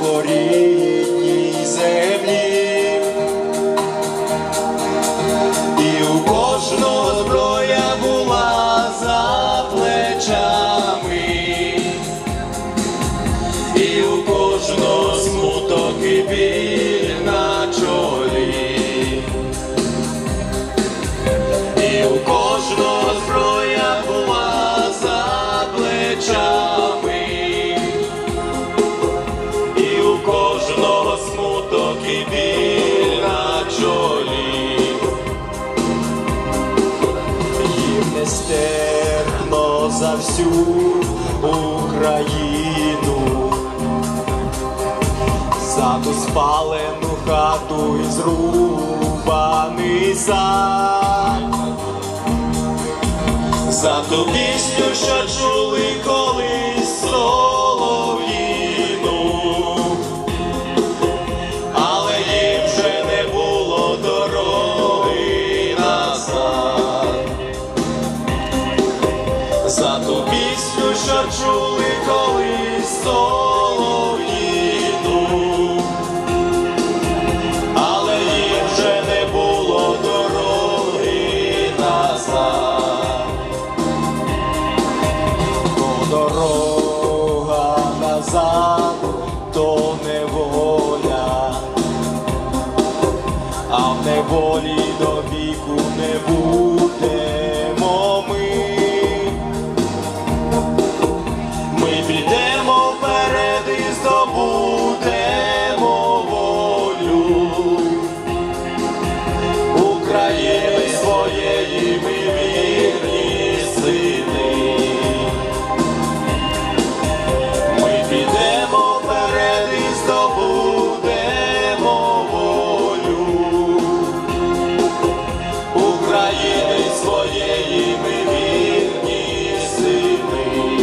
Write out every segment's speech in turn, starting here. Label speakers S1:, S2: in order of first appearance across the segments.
S1: по рідній землі і у кожного. Нестерпно за всю Україну, за ту спалену хату і зрубаний сад, за ту пісню, що чули こに乗 України своєї ми вірні сини.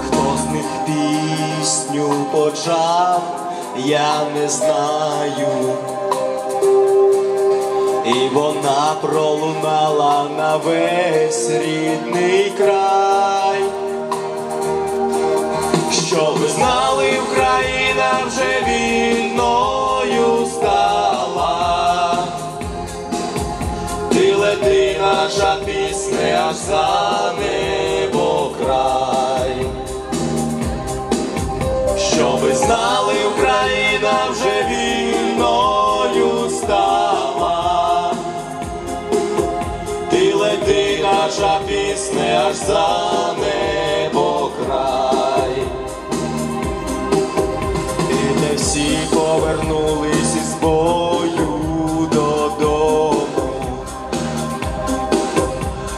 S1: Хто з них пісню почав, я не знаю. І вона пролунала на весь рідний край. Що ви знали, Україна вже вільною стала. Ти лети, наша пісня, аж за небо наша пісня, аж за небо край. І не всі повернулись із бою додому.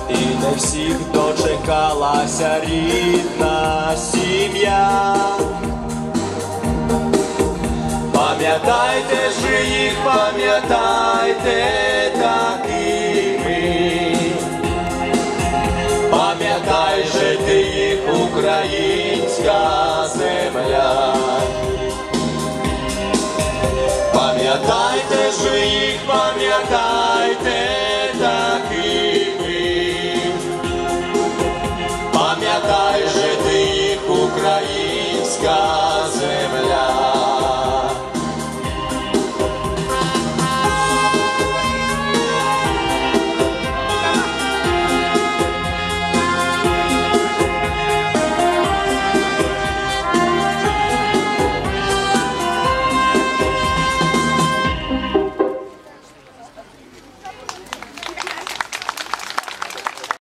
S1: І не всіх дочекалася рідна сім'я. Пам'ятайте ж їх, пам'ятайте українська земля. Пам'ятайте ж їх, пам'ятайте такими, пам'ятай же ти їх, українська.